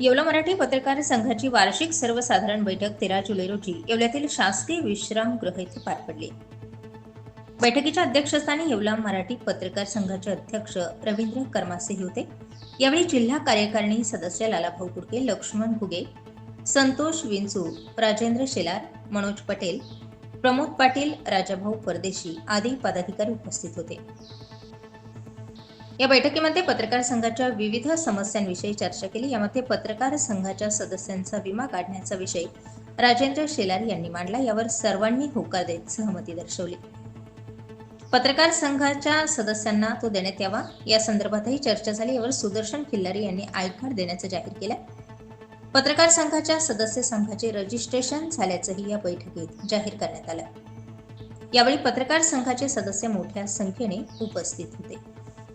येवला मराठी पत्रकार संघाची वार्षिक सर्वसाधारण बैठक तेरा जुलै रोजी येवल्यातील शासकीय विश्रामगृह येथे पार पडली. बैठकीच्या अध्यक्षस्थानी येवला मराठी पत्रकार संघाचे अध्यक्ष रवींद्र कर्मासे होते. यावेळी जिल्हा कार्यकारिणी सदस्य लालाभाऊ कुडके लक्ष्मण घुगे संतोष विंचू राजेंद्र शेलार मनोज पटेल प्रमोद पाटील राजाभाऊ परदेशी आदी पदाधिकारी उपस्थित होते. या बैठकीमध्ये पत्रकार संघाच्या विविध समस्यांविषयी चर्चा केली. यामध्ये पत्रकार संघाच्या सदस्यांचा विमा काढण्याचा विषय राजेंद्र शेलार यांनी मांडला. यावर सर्वांनी होकार देत सहमती दर्शवली. पत्रकार संघाच्या सदस्यांना तो देण्यात यावा. या संदर्भातही चर्चा झाली. यावर सुदर्शन खिल्लारी यांनी आय कार्ड देण्याचं जाहीर केलं. पत्रकार संघाच्या सदस्य संघाचे रजिस्ट्रेशन झाल्याचंही या बैठकीत जाहीर करण्यात आलं. यावेळी पत्रकार संघाचे सदस्य मोठ्या संख्येने उपस्थित होते.